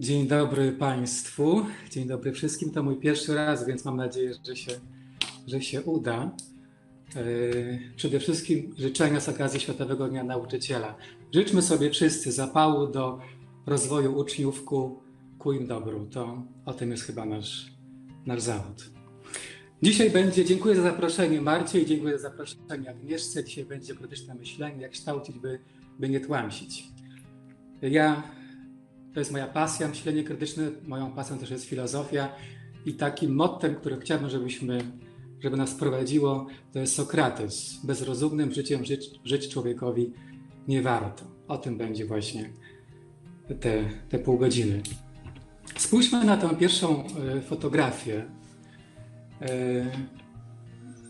Dzień dobry Państwu, dzień dobry wszystkim. To mój pierwszy raz, więc mam nadzieję, że się, że się uda. Yy, Przede wszystkim życzenia z okazji Światowego Dnia Nauczyciela. Życzmy sobie wszyscy zapału do rozwoju uczniów ku, ku im dobru. To o tym jest chyba nasz, nasz zawód. Dzisiaj będzie, dziękuję za zaproszenie Marcie i dziękuję za zaproszenie Agnieszce. Dzisiaj będzie krytyczne myślenie, jak kształcić, by, by nie tłamsić. Ja to jest moja pasja, myślenie krytyczne. Moją pasją też jest filozofia. I takim mottem, które chciałbym, żebyśmy, żeby nas prowadziło, to jest Sokrates. Bezrozumnym życiem żyć, żyć człowiekowi nie warto. O tym będzie właśnie te, te pół godziny. Spójrzmy na tę pierwszą e, fotografię. E,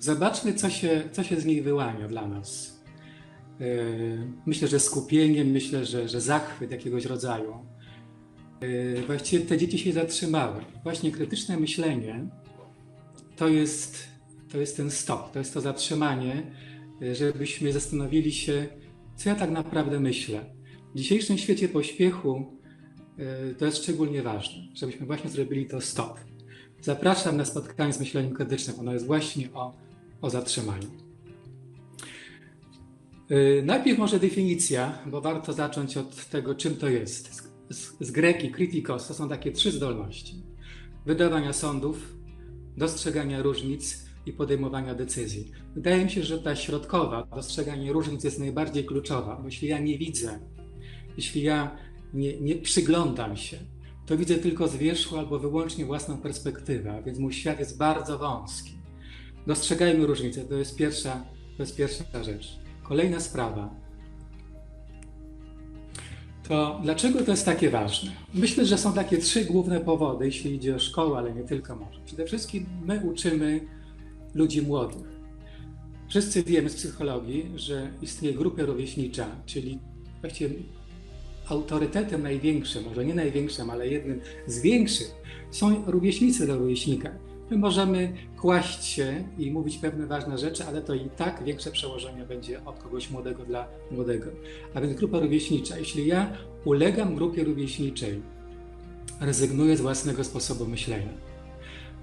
Zobaczmy, co się, co się z niej wyłania dla nas. E, Myślę, że skupienie, myślę, że, że zachwyt jakiegoś rodzaju. E, Właściwie te dzieci się zatrzymały. Właśnie krytyczne myślenie to jest, to jest ten stop, to jest to zatrzymanie, żebyśmy zastanowili się, co ja tak naprawdę myślę. W dzisiejszym świecie pośpiechu to jest szczególnie ważne, żebyśmy właśnie zrobili to stop. Zapraszam na spotkanie z myśleniem krytycznym. Ono jest właśnie o, o zatrzymaniu. E, Najpierw może definicja, bo warto zacząć od tego, czym to jest. Z, z, z greki kritikos to są takie trzy zdolności: wydawania sądów, dostrzegania różnic i podejmowania decyzji. Wydaje mi się, że ta środkowa, dostrzeganie różnic jest najbardziej kluczowa, bo jeśli ja nie widzę, jeśli ja nie, nie przyglądam się, to widzę tylko z wierzchu albo wyłącznie własną perspektywę, a więc mój świat jest bardzo wąski. Dostrzegajmy różnice, to jest pierwsza, to jest pierwsza rzecz. Kolejna sprawa. To dlaczego to jest takie ważne? Myślę, że są takie trzy główne powody, jeśli idzie o szkołę, ale nie tylko może. Przede wszystkim my uczymy ludzi młodych. Wszyscy wiemy z psychologii, że istnieje grupa rówieśnicza, czyli właściwie autorytetem największym, może nie największym, ale jednym z większych są rówieśnicy do rówieśnika. My możemy kłaść się i mówić pewne ważne rzeczy, ale to i tak większe przełożenie będzie od kogoś młodego dla młodego. A więc grupa rówieśnicza. Jeśli ja ulegam grupie rówieśniczej, rezygnuję z własnego sposobu myślenia.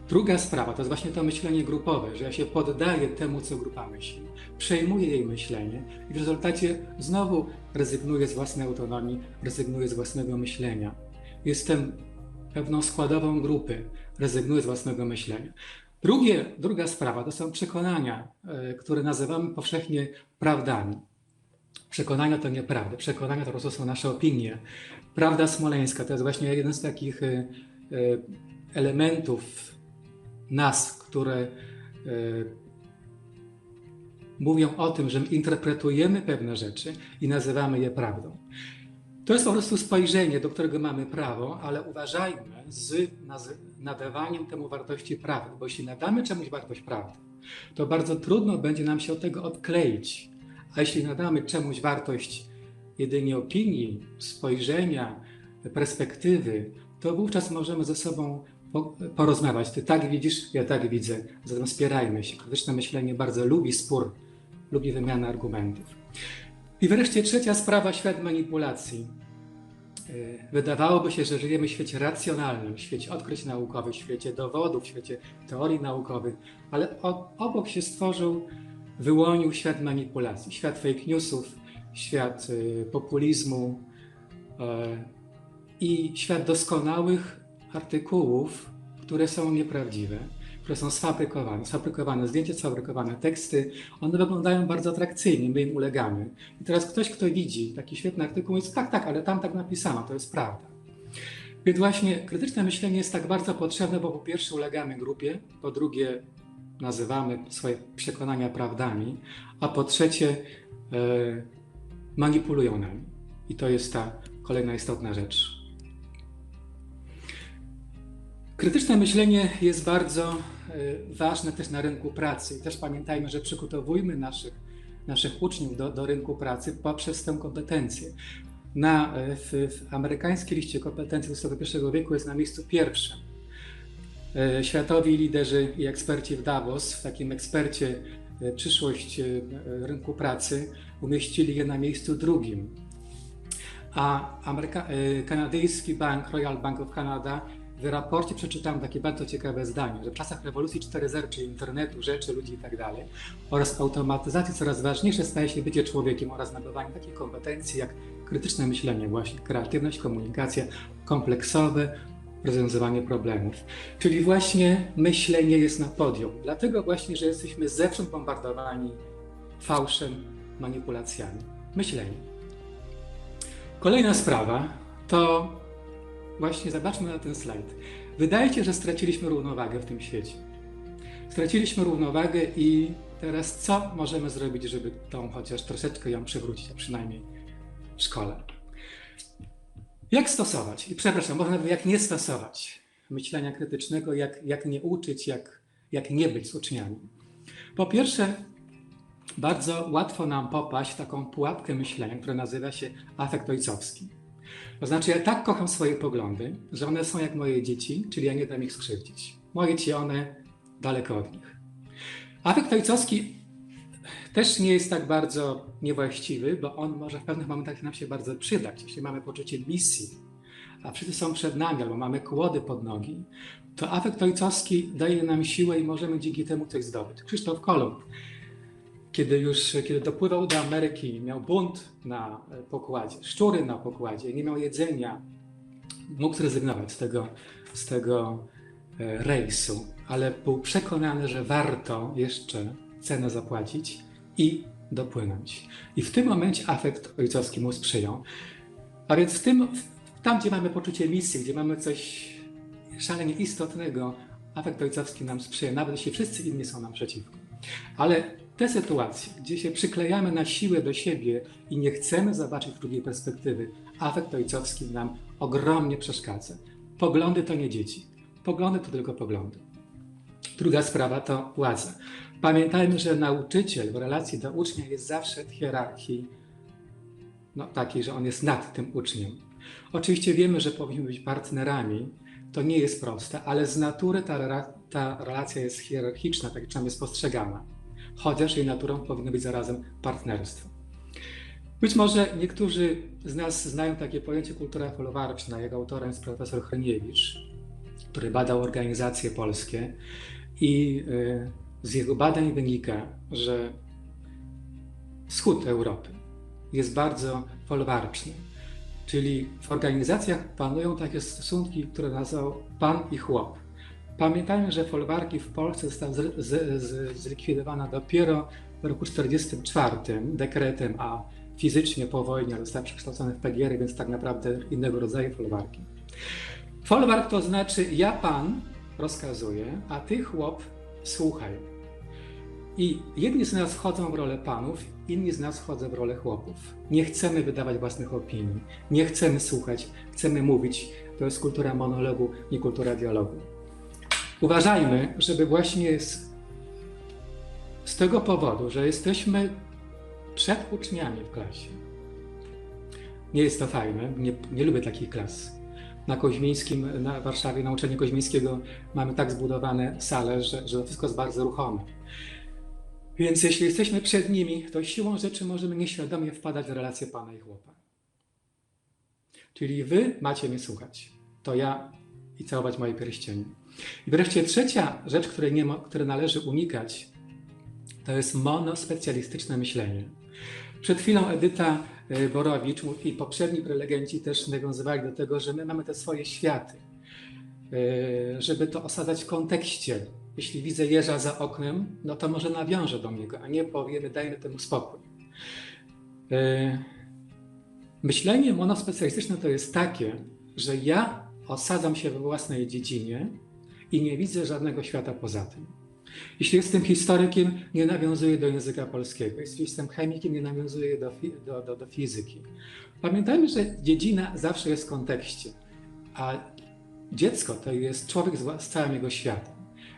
Druga sprawa to jest właśnie to myślenie grupowe, że ja się poddaję temu, co grupa myśli, przejmuję jej myślenie i w rezultacie znowu rezygnuję z własnej autonomii, rezygnuję z własnego myślenia. Jestem pewną składową grupy, rezygnuję z własnego myślenia. Drugie, druga sprawa to są przekonania, e, które nazywamy powszechnie prawdami. Przekonania to nieprawdy, przekonania to po prostu są nasze opinie. Prawda smoleńska to jest właśnie jeden z takich e, e, elementów nas, które e, mówią o tym, że my interpretujemy pewne rzeczy i nazywamy je prawdą. To jest po prostu spojrzenie, do którego mamy prawo, ale uważajmy z nadawaniem temu wartości prawdy, bo jeśli nadamy czemuś wartość prawdy, to bardzo trudno będzie nam się od tego odkleić. A jeśli nadamy czemuś wartość jedynie opinii, spojrzenia, perspektywy, to wówczas możemy ze sobą porozmawiać. Ty tak widzisz, ja tak widzę. Zatem wspierajmy się. Krytyczne myślenie bardzo lubi spór, lubi wymianę argumentów. I wreszcie trzecia sprawa, świat manipulacji. Yy, Wydawałoby się, że żyjemy w świecie racjonalnym, w świecie odkryć naukowych, w świecie dowodów, w świecie teorii naukowych, ale obok się stworzył, wyłonił świat manipulacji, świat fake newsów, świat y, populizmu y, i świat doskonałych artykułów, które są nieprawdziwe, które są sfabrykowane. Sfabrykowane zdjęcia, sfabrykowane teksty. One wyglądają bardzo atrakcyjnie, my im ulegamy. I teraz ktoś, kto widzi taki świetny artykuł, mówi, tak, tak, ale tam tak napisano, to jest prawda. Więc właśnie krytyczne myślenie jest tak bardzo potrzebne, bo po pierwsze ulegamy grupie, po drugie nazywamy swoje przekonania prawdami, a po trzecie e, manipulują nami. I to jest ta kolejna istotna rzecz. Krytyczne myślenie jest bardzo e, ważne też na rynku pracy. I też pamiętajmy, że przygotowujmy naszych, naszych uczniów do, do rynku pracy poprzez tę kompetencję. Na, e, w, w amerykańskiej liście kompetencji XXI wieku jest na miejscu pierwszym. E, Światowi liderzy i eksperci w Davos, w takim ekspercie przyszłość rynku pracy, umieścili je na miejscu drugim. A Ameryka, kanadyjski bank Royal Bank of Canada w raporcie przeczytałem takie bardzo ciekawe zdanie, że w czasach rewolucji 4.0, czyli internetu, rzeczy, ludzi i tak oraz automatyzacji coraz ważniejsze staje się bycie człowiekiem oraz nabywanie takich kompetencji jak krytyczne myślenie, właśnie kreatywność, komunikacja, kompleksowe rozwiązywanie problemów. Czyli właśnie myślenie jest na podium. Dlatego właśnie, że jesteśmy zewsząd bombardowani fałszem, manipulacjami. Myślenie. Kolejna sprawa to właśnie zobaczmy na ten slajd. Wydaje się, że straciliśmy równowagę w tym świecie. Straciliśmy równowagę i teraz co możemy zrobić, żeby tą chociaż troszeczkę ją przywrócić, a przynajmniej w szkole. Jak stosować? I przepraszam, może nawet jak nie stosować myślenia krytycznego, jak, jak nie uczyć, jak, jak nie być z uczniami. Po pierwsze, bardzo łatwo nam popaść w taką pułapkę myślenia, która nazywa się afekt ojcowski. To znaczy, ja tak kocham swoje poglądy, że one są jak moje dzieci, czyli ja nie dam ich skrzywdzić. Moje ci one daleko od nich. Afekt ojcowski też nie jest tak bardzo niewłaściwy, bo on może w pewnych momentach nam się bardzo przydać. Jeśli mamy poczucie misji, a wszyscy są przed nami, albo mamy kłody pod nogi, to afekt ojcowski daje nam siłę i możemy dzięki temu coś zdobyć. Krzysztof Kolumb, kiedy już kiedy dopływał do Ameryki, miał bunt na pokładzie, szczury na pokładzie, nie miał jedzenia, mógł zrezygnować z tego, z tego e, rejsu, ale był przekonany, że warto jeszcze cenę zapłacić i dopłynąć. I w tym momencie afekt ojcowski mu sprzyjał. A więc w tym, tam, gdzie mamy poczucie misji, gdzie mamy coś szalenie istotnego, afekt ojcowski nam sprzyja, nawet jeśli wszyscy inni są nam przeciwko. Ale te sytuacje, gdzie się przyklejamy na siłę do siebie i nie chcemy zobaczyć drugiej perspektywy, afekt ojcowski nam ogromnie przeszkadza. Poglądy to nie dzieci. Poglądy to tylko poglądy. Druga sprawa to władza. Pamiętajmy, że nauczyciel w relacji do ucznia jest zawsze w hierarchii no, takiej, że on jest nad tym uczniem. Oczywiście wiemy, że powinniśmy być partnerami, to nie jest proste, ale z natury ta, ta relacja jest hierarchiczna, tak jak jest postrzegana. Chociaż jej naturą powinno być zarazem partnerstwo. Być może niektórzy z nas znają takie pojęcie kultura folwarczna. Jego autorem jest profesor Hryniewicz, który badał organizacje polskie i y, z jego badań wynika, że wschód Europy jest bardzo folwarczny, czyli w organizacjach panują takie stosunki, które nazwał pan i chłop. Pamiętajmy, że folwarki w Polsce została z, z, z, zlikwidowana dopiero w roku 1944 dekretem, a fizycznie po wojnie została przekształcona w PGR, więc tak naprawdę innego rodzaju folwarki. Folwark to znaczy ja pan rozkazuję, a ty chłop słuchaj. I jedni z nas wchodzą w rolę panów, inni z nas wchodzą w rolę chłopów. Nie chcemy wydawać własnych opinii, nie chcemy słuchać, chcemy mówić. To jest kultura monologu, nie kultura dialogu. Uważajmy, żeby właśnie z, z tego powodu, że jesteśmy przed uczniami w klasie. Nie jest to fajne, nie, nie lubię takich klas. Na Koźmińskim, na Warszawie, na uczelni Koźmińskiego mamy tak zbudowane sale, że, że to wszystko jest bardzo ruchome. Więc jeśli jesteśmy przed nimi, to siłą rzeczy możemy nieświadomie wpadać w relację pana i chłopa. Czyli wy macie mnie słuchać, to ja i całować moje pierścienie. I wreszcie trzecia rzecz, której, nie, której należy unikać, to jest monospecjalistyczne myślenie. Przed chwilą Edyta e, Borowicz i poprzedni prelegenci też nawiązywali do tego, że my mamy te swoje światy, e, żeby to osadzać w kontekście jeśli widzę jeża za oknem, no to może nawiążę do niego, a nie powiemy, dajmy temu spokój. E, myślenie monospecjalistyczne to jest takie, że ja osadzam się we własnej dziedzinie i nie widzę żadnego świata poza tym. Jeśli jestem historykiem, nie nawiązuję do języka polskiego. Jeśli jestem chemikiem, nie nawiązuję do, do, do, do fizyki. Pamiętajmy, że dziedzina zawsze jest w kontekście, a dziecko to jest człowiek z, z całym jego światem.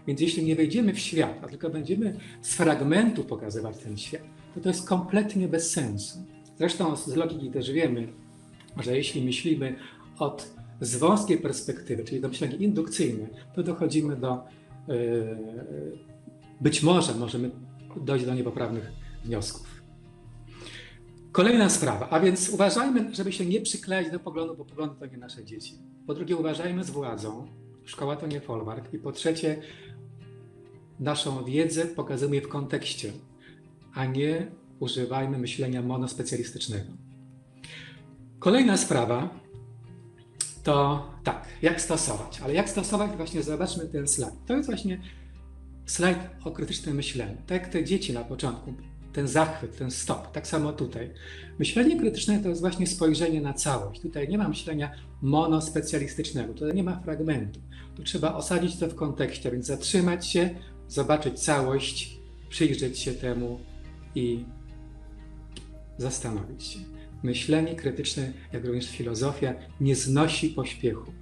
Więc jeśli nie wejdziemy w świat, a tylko będziemy z fragmentu pokazywać ten świat, to to jest kompletnie bez sensu. Zresztą z logiki też wiemy, że jeśli myślimy od z wąskiej perspektywy, czyli to myślenie indukcyjne, to dochodzimy do yy, być może możemy dojść do niepoprawnych wniosków. Kolejna sprawa, a więc uważajmy, żeby się nie przyklejać do poglądu, bo poglądy to nie nasze dzieci. Po drugie, uważajmy z władzą. Szkoła to nie folwark. I po trzecie, naszą wiedzę pokazujmy w kontekście, a nie używajmy myślenia monospecjalistycznego. Kolejna sprawa to tak, jak stosować. Ale jak stosować, właśnie zobaczmy ten slajd. To jest właśnie slajd o krytycznym myśleniu. Tak jak te dzieci na początku, ten zachwyt, ten stop, tak samo tutaj. Myślenie krytyczne to jest właśnie spojrzenie na całość. Tutaj nie ma myślenia monospecjalistycznego, tutaj nie ma fragmentu. Tu trzeba osadzić to w kontekście, więc zatrzymać się, zobaczyć całość, przyjrzeć się temu i zastanowić się. Myślenie krytyczne, jak również filozofia, nie znosi pośpiechu.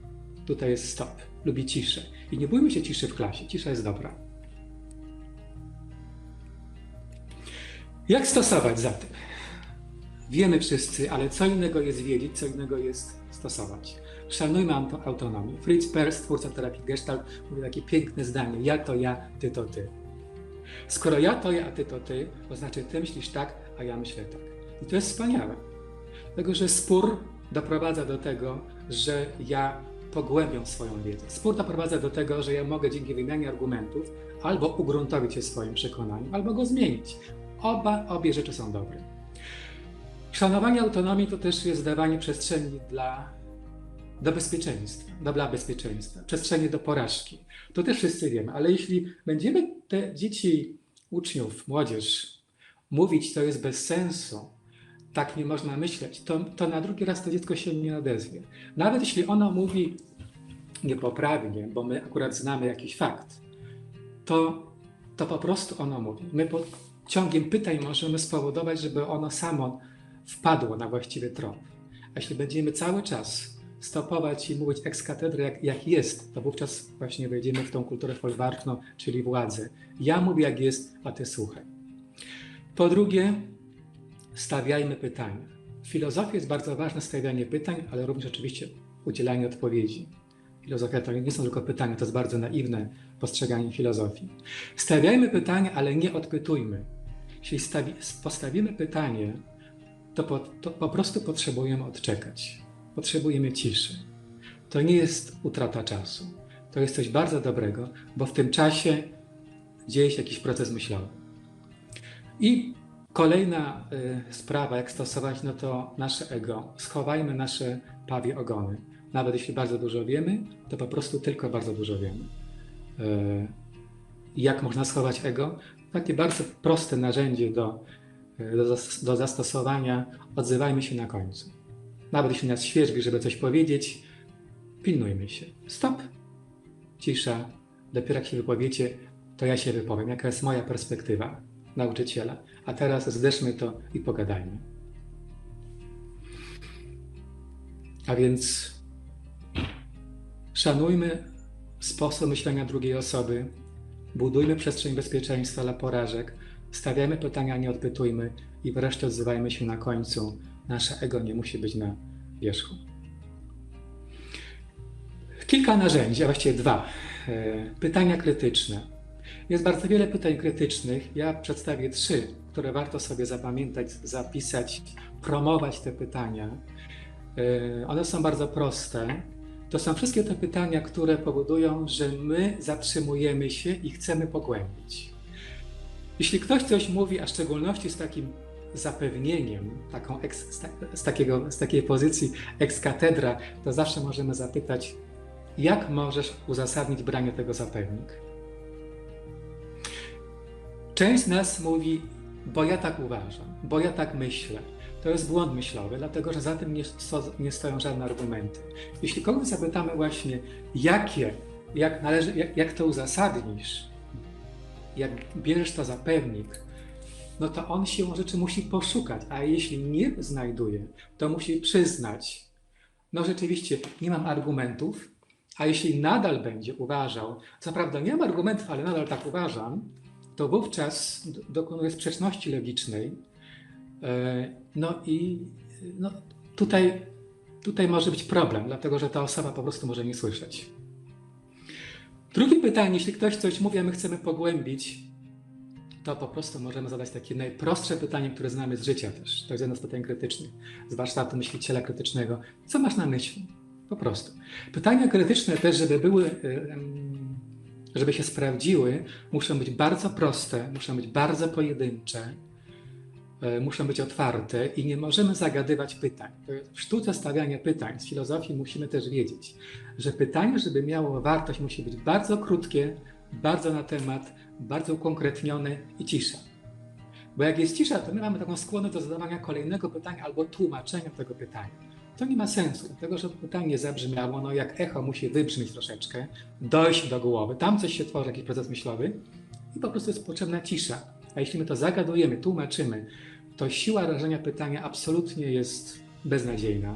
Tutaj jest stop, lubi ciszę. I nie bójmy się ciszy w klasie, cisza jest dobra. Jak stosować zatem? Wiemy wszyscy, ale co innego jest wiedzieć, co innego jest stosować. Szanujmy autonomię. Fritz Perls, twórca terapii Gestalt, mówi takie piękne zdanie: Ja to ja, ty to ty. Skoro ja to ja, a ty to ty, to znaczy ty myślisz tak, a ja myślę tak. I to jest wspaniałe. Dlatego, że spór doprowadza do tego, że ja pogłębiam swoją wiedzę. Spór doprowadza do tego, że ja mogę dzięki wymianie argumentów albo ugruntowić się swoim przekonaniu, albo go zmienić. Oba, obie rzeczy są dobre. Szanowanie autonomii to też jest dawanie przestrzeni dla, do bezpieczeństwa, dla bezpieczeństwa, przestrzeni do porażki. To też wszyscy wiemy, ale jeśli będziemy te dzieci, uczniów, młodzież mówić, to jest bez sensu, tak nie można myśleć, to, to na drugi raz to dziecko się nie odezwie. Nawet jeśli ono mówi niepoprawnie, bo my akurat znamy jakiś fakt, to, to po prostu ono mówi. My pod ciągiem pytań możemy spowodować, żeby ono samo wpadło na właściwy trop. A jeśli będziemy cały czas stopować i mówić ex katedra jak, jak jest, to wówczas właśnie wejdziemy w tą kulturę folwarczną, czyli władzę. Ja mówię jak jest, a ty słuchaj. Po drugie, stawiajmy pytania. W filozofii jest bardzo ważne stawianie pytań, ale również oczywiście udzielanie odpowiedzi. Filozofia to nie są tylko pytania, to jest bardzo naiwne postrzeganie filozofii. Stawiajmy pytania, ale nie odpytujmy. Jeśli stawi, postawimy pytanie, to po, to po prostu potrzebujemy odczekać. Potrzebujemy ciszy. To nie jest utrata czasu. To jest coś bardzo dobrego, bo w tym czasie dzieje się jakiś proces myślowy. I kolejna y, sprawa, jak stosować, no to nasze ego. Schowajmy nasze pawie ogony. Nawet jeśli bardzo dużo wiemy, to po prostu tylko bardzo dużo wiemy. Y, jak można schować ego? Takie bardzo proste narzędzie do, y, do, do zastosowania. Odzywajmy się na końcu. Nawet jeśli nas świeżbi, żeby coś powiedzieć, pilnujmy się. Stop. Cisza. Dopiero jak się wypowiecie, to ja się wypowiem. Jaka jest moja perspektywa nauczyciela? A teraz zderzmy to i pogadajmy. A więc szanujmy sposób myślenia drugiej osoby, budujmy przestrzeń bezpieczeństwa dla porażek, stawiajmy pytania, nie odpytujmy i wreszcie odzywajmy się na końcu. Nasze ego nie musi być na wierzchu. Kilka narzędzi, a właściwie dwa. Pytania krytyczne. Jest bardzo wiele pytań krytycznych. Ja przedstawię trzy, które warto sobie zapamiętać, zapisać, promować te pytania. One są bardzo proste. To są wszystkie te pytania, które powodują, że my zatrzymujemy się i chcemy pogłębić. Jeśli ktoś coś mówi, a w szczególności z takim zapewnieniem, taką ex, z, takiego, z takiej pozycji ex katedra, to zawsze możemy zapytać, jak możesz uzasadnić branie tego zapewnik? Część z nas mówi, bo ja tak uważam, bo ja tak myślę. To jest błąd myślowy, dlatego że za tym nie, nie stoją żadne argumenty. Jeśli kogoś zapytamy właśnie, jakie, jak, należy, jak, jak to uzasadnisz, jak bierzesz to za pewnik, no to on się rzeczy musi poszukać, a jeśli nie znajduje, to musi przyznać, no rzeczywiście nie mam argumentów, a jeśli nadal będzie uważał, co prawda nie mam argumentów, ale nadal tak uważam, to wówczas dokonuje sprzeczności logicznej. No i no, tutaj, tutaj może być problem, dlatego że ta osoba po prostu może nie słyszeć. Drugie pytanie, jeśli ktoś coś mówi, a my chcemy pogłębić, to po prostu możemy zadać takie najprostsze pytanie, które znamy z życia też. To jest jedno z pytań krytycznych, z warsztatu myśliciela krytycznego. Co masz na myśli? Po prostu. Pytania krytyczne też, żeby były, żeby się sprawdziły, muszą być bardzo proste, muszą być bardzo pojedyncze, e, muszą być otwarte i nie możemy zagadywać pytań. W sztuce stawiania pytań z filozofii musimy też wiedzieć, że pytanie, żeby miało wartość, musi być bardzo krótkie, bardzo na temat, bardzo ukonkretnione i cisza. Bo jak jest cisza, to my mamy taką skłonność do zadawania kolejnego pytania albo tłumaczenia tego pytania. To nie ma sensu, dlatego że pytanie zabrzmiało, no jak echo musi wybrzmieć troszeczkę, dojść do głowy, tam coś się tworzy, jakiś proces myślowy i po prostu jest potrzebna cisza. A jeśli my to zagadujemy, tłumaczymy, to siła rażenia pytania absolutnie jest beznadziejna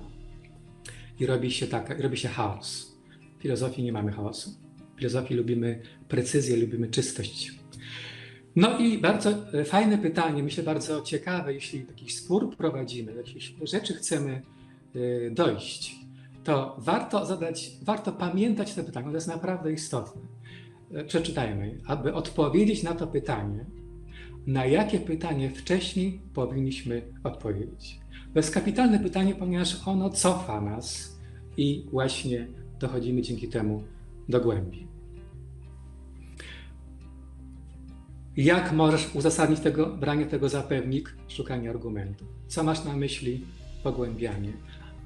i robi się, tak, robi się chaos. W filozofii nie mamy chaosu. W filozofii lubimy precyzję, lubimy czystość. No i bardzo e, fajne pytanie, myślę bardzo ciekawe, jeśli taki spór prowadzimy, jakieś rzeczy chcemy dojść, to warto zadać, warto pamiętać te pytania, to jest naprawdę istotne. E, przeczytajmy, aby odpowiedzieć na to pytanie, na jakie pytanie wcześniej powinniśmy odpowiedzieć. To jest kapitalne pytanie, ponieważ ono cofa nas i właśnie dochodzimy dzięki temu do głębi. Jak możesz uzasadnić tego, branie tego za pewnik, szukanie argumentu? Co masz na myśli pogłębianie?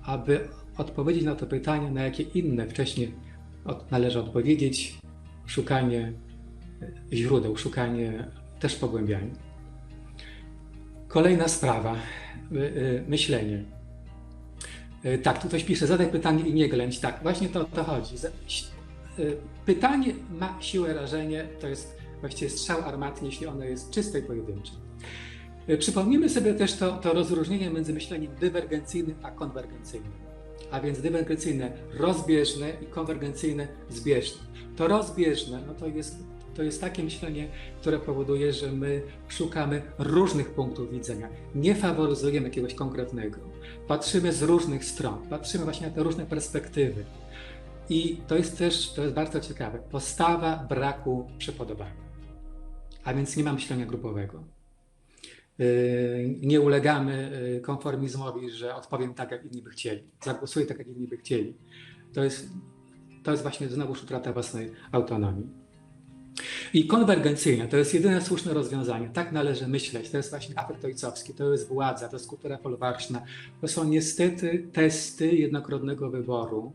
Aby odpowiedzieć na to pytanie, na jakie inne wcześniej od, należy odpowiedzieć, szukanie e, źródeł, szukanie też pogłębiania. Kolejna sprawa, e, e, myślenie. Tak, tu ktoś pisze, zadaj pytanie i nie ględź. Tak, właśnie to o to chodzi. Pytanie ma siłę rażenia, to jest właściwie strzał armatny, jeśli ono jest czyste i pojedyncze. E, przypomnijmy sobie też to, to rozróżnienie między myśleniem dywergencyjnym a konwergencyjnym. A więc dywergencyjne rozbieżne i konwergencyjne zbieżne. To rozbieżne no to, jest, to jest takie myślenie, które powoduje, że my szukamy różnych punktów widzenia. Nie faworyzujemy jakiegoś konkretnego. Patrzymy z różnych stron, patrzymy właśnie na te różne perspektywy. I to jest też, to jest bardzo ciekawe, postawa braku przypodobania a więc nie ma myślenia grupowego. Yy, nie ulegamy yy, konformizmowi, że odpowiem tak, jak inni by chcieli, zagłosuję tak, jak inni by chcieli. To jest, to jest właśnie znowu utrata własnej autonomii. I konwergencyjne to jest jedyne słuszne rozwiązanie. Tak należy myśleć. To jest właśnie afekt ojcowski, to jest władza, to jest kultura folwarczna. To są niestety testy jednokrotnego wyboru.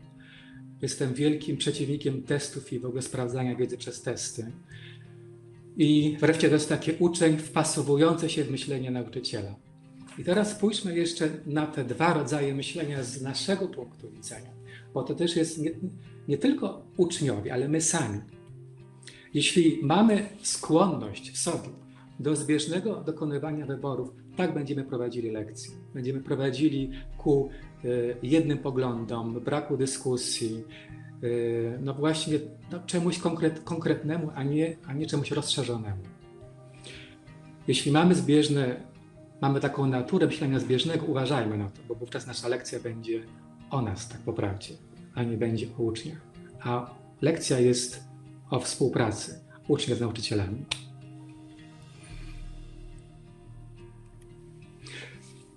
Jestem wielkim przeciwnikiem testów i w ogóle sprawdzania wiedzy przez testy. I wreszcie to jest taki uczeń wpasowujący się w myślenie nauczyciela. I teraz spójrzmy jeszcze na te dwa rodzaje myślenia z naszego punktu widzenia, bo to też jest nie, nie tylko uczniowie, ale my sami. Jeśli mamy skłonność w sobie do zbieżnego dokonywania wyborów, tak będziemy prowadzili lekcje. Będziemy prowadzili ku y, jednym poglądom, braku dyskusji, no właśnie no, czemuś konkret, konkretnemu, a nie, a nie czemuś rozszerzonemu. Jeśli mamy zbieżne, mamy taką naturę myślenia zbieżnego, uważajmy na to, bo wówczas nasza lekcja będzie o nas, tak po prawdzie, a nie będzie o uczniach. A lekcja jest o współpracy uczniów z nauczycielami.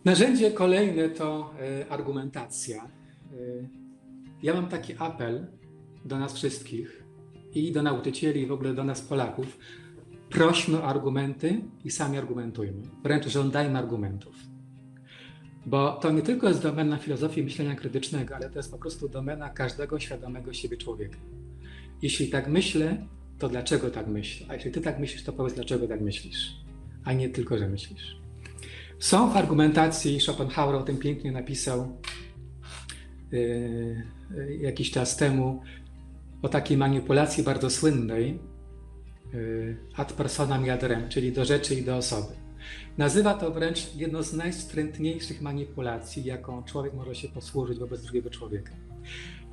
Narzędzie kolejne to y, argumentacja. Ja mam taki apel do nas wszystkich i do nauczycieli, i w ogóle do nas Polaków. Prośmy o argumenty i sami argumentujmy. Wręcz żądajmy argumentów. Bo to nie tylko jest domena filozofii myślenia krytycznego, ale to jest po prostu domena każdego świadomego siebie człowieka. Jeśli tak myślę, to dlaczego tak myślę? A jeśli ty tak myślisz, to powiedz, dlaczego tak myślisz, a nie tylko, że myślisz. Są w argumentacji, Schopenhauer o tym pięknie napisał, jakiś czas temu o takiej manipulacji bardzo słynnej y, ad personam rem, czyli do rzeczy i do osoby. Nazywa to wręcz jedną z najwstrętniejszych manipulacji, jaką człowiek może się posłużyć wobec drugiego człowieka.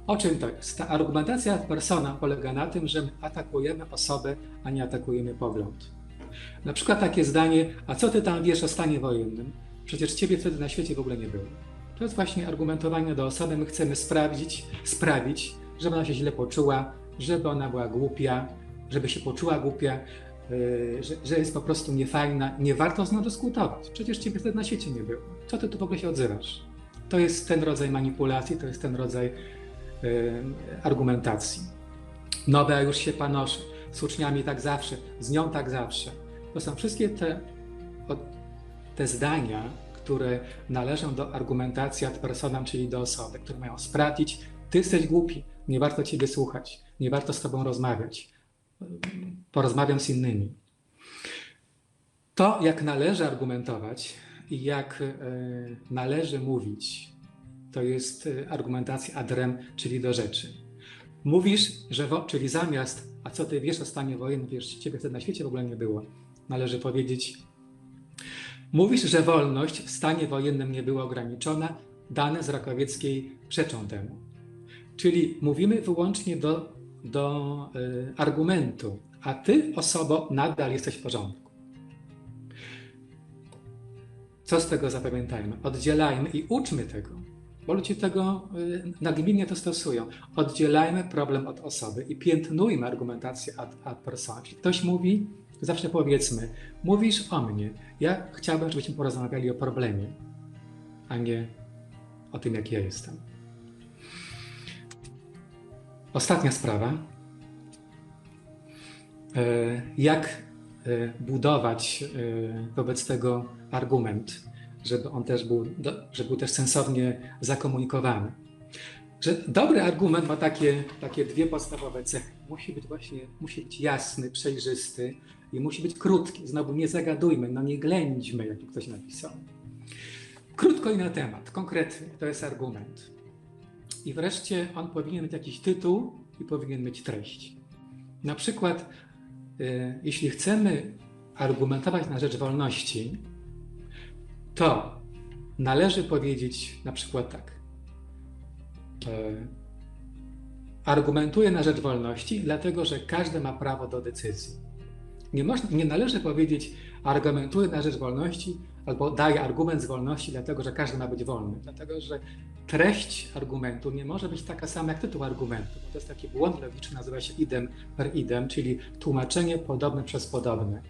O czym to jest? Ta argumentacja ad persona polega na tym, że atakujemy osobę, a nie atakujemy pogląd. Na przykład takie zdanie, a co ty tam wiesz o stanie wojennym? Przecież ciebie wtedy na świecie w ogóle nie było. To jest właśnie argumentowanie do osoby. My chcemy sprawdzić, sprawić, żeby ona się źle poczuła, żeby ona była głupia, żeby się poczuła głupia, y, że, że jest po prostu niefajna, nie warto z nią dyskutować. Przecież ciebie wtedy na świecie nie było. Co ty tu w ogóle się odzywasz? To jest ten rodzaj manipulacji, to jest ten rodzaj y, argumentacji. Nowe już się panoszy, z uczniami tak zawsze, z nią tak zawsze. To są wszystkie te, te zdania, które należą do argumentacji ad personam, czyli do osoby, które mają sprawdzić, ty jesteś głupi, nie warto ciebie słuchać, nie warto z tobą rozmawiać. Porozmawiam z innymi. To, jak należy argumentować i jak y, należy mówić, to jest e, argumentacja ad rem, czyli do rzeczy. Mówisz, że, wo, czyli zamiast, a co ty wiesz o stanie wojennym, wiesz, ciebie wtedy na świecie w ogóle nie było, należy powiedzieć, mówisz, że wolność w stanie wojennym nie była ograniczona, dane z Rakowieckiej przeczą temu. Czyli mówimy wyłącznie do, do y, argumentu, a ty, osobo, nadal jesteś w porządku. Co z tego zapamiętajmy? Oddzielajmy i uczmy tego, bo ludzie tego y, nagminnie to stosują. Oddzielajmy problem od osoby i piętnujmy argumentację ad, ad personam. Jeśli ktoś mówi, zawsze powiedzmy, mówisz o mnie, ja chciałbym, żebyśmy porozmawiali o problemie, a nie o tym, jak ja jestem. Ostatnia sprawa. E, jak e, budować e, wobec tego argument, żeby on też był, żeby był też sensownie zakomunikowany. Że dobry argument ma takie, takie dwie podstawowe cechy. Musi być właśnie, musi być jasny, przejrzysty i musi być krótki. Znowu nie zagadujmy, no nie ględźmy, jak tu ktoś napisał. Krótko i na temat, konkretnie, to jest argument. I wreszcie on powinien mieć jakiś tytuł i powinien mieć treść. Na przykład, y, jeśli chcemy argumentować na rzecz wolności, to należy powiedzieć na przykład tak. Y, argumentuję na rzecz wolności, dlatego że każdy ma prawo do decyzji. Nie, można, nie należy powiedzieć, argumentuję na rzecz wolności, albo daję argument z wolności, dlatego że każdy ma być wolny. Dlatego, że treść argumentu nie może być taka sama jak tytuł argumentu. Bo to jest taki błąd logiczny, nazywa się idem per idem, czyli tłumaczenie podobne przez podobne.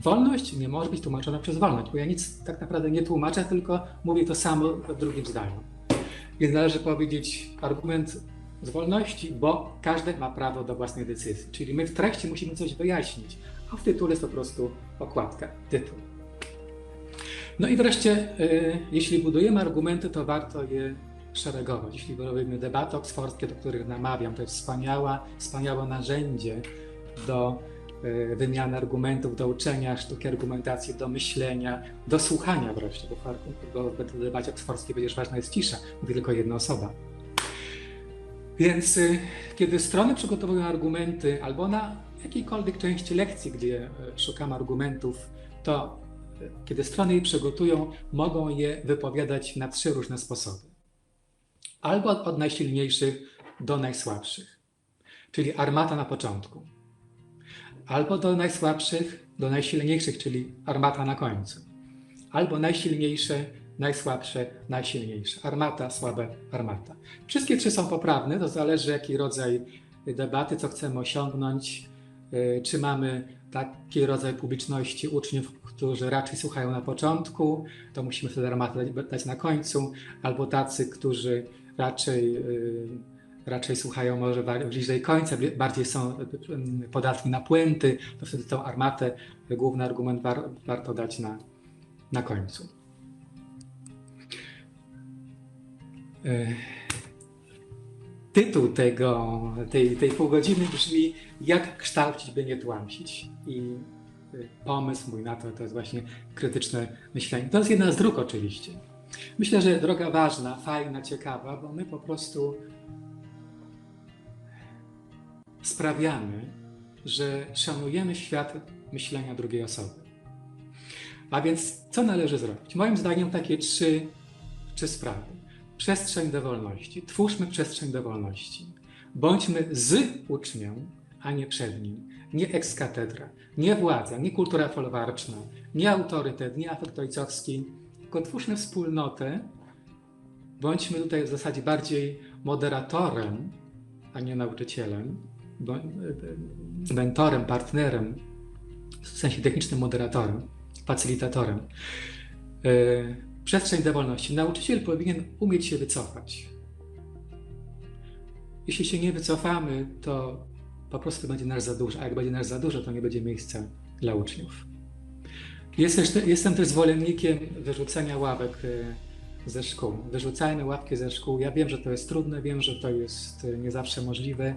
Wolność nie może być tłumaczona przez wolność, bo ja nic tak naprawdę nie tłumaczę, tylko mówię to samo w drugim zdaniu. Więc należy powiedzieć argument z wolności, bo każdy ma prawo do własnej decyzji. Czyli my w treści musimy coś wyjaśnić, a w tytule jest po prostu okładka, tytuł. No i wreszcie, y, jeśli budujemy argumenty, to warto je szeregować. Jeśli robimy debaty oksfordzkie, do których namawiam, to jest wspaniała, wspaniałe narzędzie do y, wymiany argumentów, do uczenia sztuki argumentacji, do myślenia, do słuchania wreszcie, bo w debacie oksfordzkiej przecież ważna jest cisza, mówi tylko jedna osoba. Więc y, kiedy strony przygotowują argumenty albo na jakiejkolwiek części lekcji, gdzie szukam argumentów, to kiedy strony je przygotują, mogą je wypowiadać na trzy różne sposoby. Albo od, najsilniejszych do najsłabszych, czyli armata na początku. Albo do najsłabszych, do najsilniejszych, czyli armata na końcu. Albo najsilniejsze, najsłabsze, najsilniejsze. Armata, słabe, armata. Wszystkie trzy są poprawne, to zależy jaki rodzaj debaty, co chcemy osiągnąć, czy mamy taki rodzaj publiczności uczniów, którzy raczej słuchają na początku, to musimy wtedy armatę dać na końcu, albo tacy, którzy raczej, y, raczej słuchają może bliżej końca, bardziej są y, podatni na puenty, to wtedy tą armatę, główny argument war, warto dać na, na końcu. Tytuł tego, tej, tej półgodziny brzmi Jak kształcić, by nie tłamsić. I y, pomysł mój na to to jest właśnie krytyczne myślenie. To jest jedna z dróg oczywiście. Myślę, że droga ważna, fajna, ciekawa, bo my po prostu sprawiamy, że szanujemy świat myślenia drugiej osoby. A więc co należy zrobić? Moim zdaniem takie trzy, trzy sprawy przestrzeń do wolności. Twórzmy przestrzeń do wolności. Bądźmy z ucznią, a nie przed nim. Nie ekskatedra, nie władza, nie kultura folwarczna, nie autorytet, nie afekt ojcowski, tylko twórzmy wspólnotę. Bądźmy tutaj w zasadzie bardziej moderatorem, a nie nauczycielem, mentorem, partnerem w sensie technicznym moderatorem, facylitatorem. Przestrzeń do wolności. Nauczyciel powinien umieć się wycofać. Jeśli się nie wycofamy, to po prostu będzie nas za dużo, a jak będzie nas za dużo, to nie będzie miejsca dla uczniów. Jestem też, jestem też zwolennikiem wyrzucenia ławek y, ze szkół. Wyrzucajmy ławki ze szkół. Ja wiem, że to jest trudne, wiem, że to jest y, nie zawsze możliwe.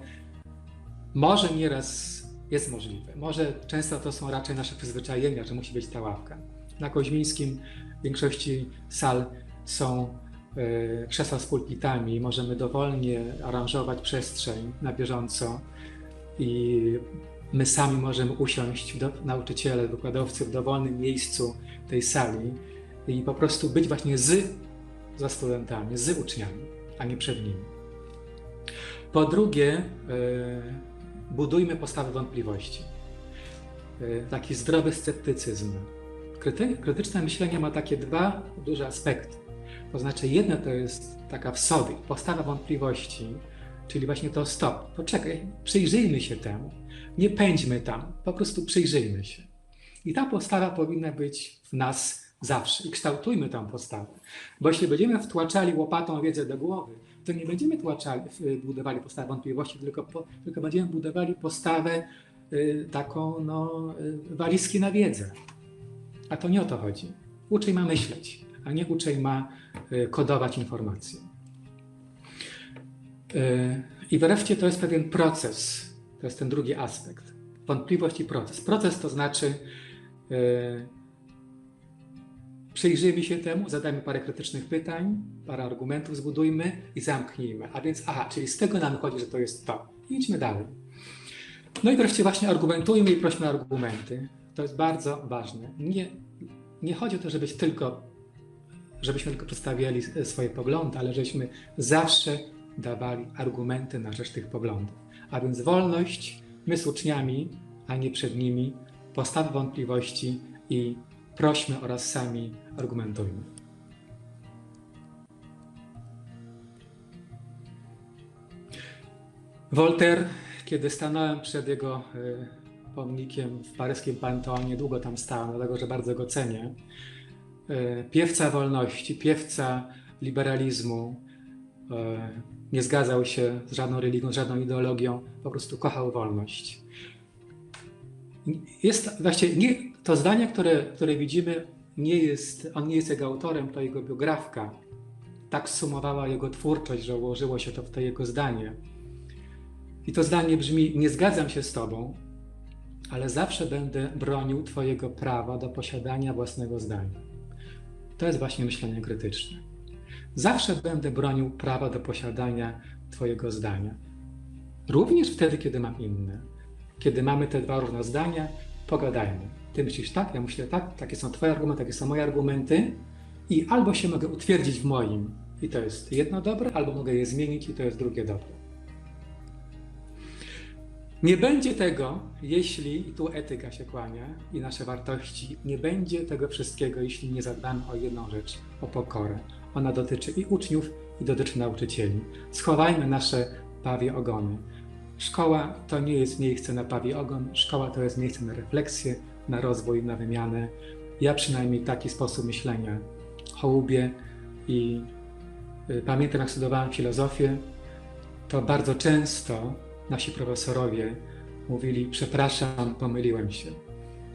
Może nieraz jest możliwe. Może często to są raczej nasze przyzwyczajenia, że musi być ta ławka. Na Koźmińskim w większości sal są y, krzesła z pulpitami. Możemy dowolnie aranżować przestrzeń na bieżąco i my sami możemy usiąść, do, nauczyciele, wykładowcy, w dowolnym miejscu tej sali i po prostu być właśnie z, za studentami, z uczniami, a nie przed nimi. Po drugie, y, budujmy postawę wątpliwości. Y, taki zdrowy sceptycyzm. Kryty, krytyczne myślenie ma takie dwa duże aspekty. To znaczy, jedno to jest taka w sobie postawa wątpliwości, czyli właśnie to stop, poczekaj, przyjrzyjmy się temu, nie pędźmy tam, po prostu przyjrzyjmy się. I ta postawa powinna być w nas zawsze i kształtujmy tę postawę. Bo jeśli będziemy wtłaczali łopatą wiedzę do głowy, to nie będziemy tłaczali, budowali postawę wątpliwości, tylko, po, tylko będziemy budowali postawę y, taką, no, y, walizki na wiedzę. A to nie o to chodzi. Uczeń ma myśleć, a nie uczeń ma y, kodować informacje. Y, I wreszcie to jest pewien proces. To jest ten drugi aspekt. Wątpliwość i proces. Proces to znaczy y, przyjrzyjmy się temu, zadajmy parę krytycznych pytań, parę argumentów zbudujmy i zamknijmy. A więc, aha, czyli z tego nam chodzi, że to jest to. I idźmy dalej. No i wreszcie właśnie argumentujmy i prośmy argumenty. To jest bardzo ważne. Nie, nie chodzi o to, tylko, żebyśmy tylko przedstawiali swoje poglądy, ale żebyśmy zawsze dawali argumenty na rzecz tych poglądów. A więc wolność, my z uczniami, a nie przed nimi, postawy wątpliwości i prośmy oraz sami argumentujmy. Voltaire, kiedy stanąłem przed jego y, pomnikiem w paryskim Panteonie, długo tam stałem, dlatego że bardzo go cenię. Y, Piewca wolności, piewca liberalizmu, y, nie zgadzał się z żadną religią, z żadną ideologią, po prostu kochał wolność. Jest właściwie nie, to zdanie, które, które widzimy, nie jest, on nie jest jego autorem, to jego biografka. Tak sumowała jego twórczość, że ułożyło się to w to jego zdanie. I to zdanie brzmi: Nie zgadzam się z Tobą, ale zawsze będę bronił Twojego prawa do posiadania własnego zdania. To jest właśnie myślenie krytyczne. Zawsze będę bronił prawa do posiadania Twojego zdania. Również wtedy, kiedy mam inne. Kiedy mamy te dwa różne zdania, pogadajmy. Ty myślisz tak, ja myślę tak, takie są Twoje argumenty, takie są moje argumenty, i albo się mogę utwierdzić w moim, i to jest jedno dobre, albo mogę je zmienić, i to jest drugie dobre. Nie będzie tego, jeśli, i tu etyka się kłania, i nasze wartości, nie będzie tego wszystkiego, jeśli nie zadbamy o jedną rzecz, o pokorę. Ona dotyczy i uczniów, i dotyczy nauczycieli. Schowajmy nasze pawie ogony. Szkoła to nie jest miejsce na pawie ogon, szkoła to jest miejsce na refleksję, na rozwój, na wymianę. Ja przynajmniej taki sposób myślenia hołubię i y, pamiętam, jak studiowałem filozofię, to bardzo często nasi profesorowie mówili: Przepraszam, pomyliłem się.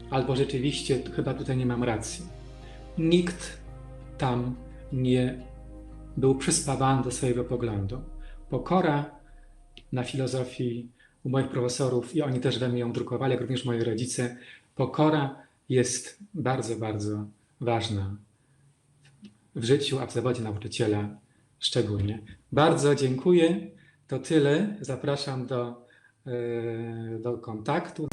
Albo rzeczywiście, chyba tutaj nie mam racji. Nikt tam nie był przyspawany do swojego poglądu. Pokora na filozofii u moich profesorów, i oni też we mnie ją drukowali, jak również moi rodzice, pokora jest bardzo, bardzo ważna w życiu, a w zawodzie nauczyciela szczególnie. Bardzo dziękuję. To tyle. Zapraszam do, e, do kontaktu.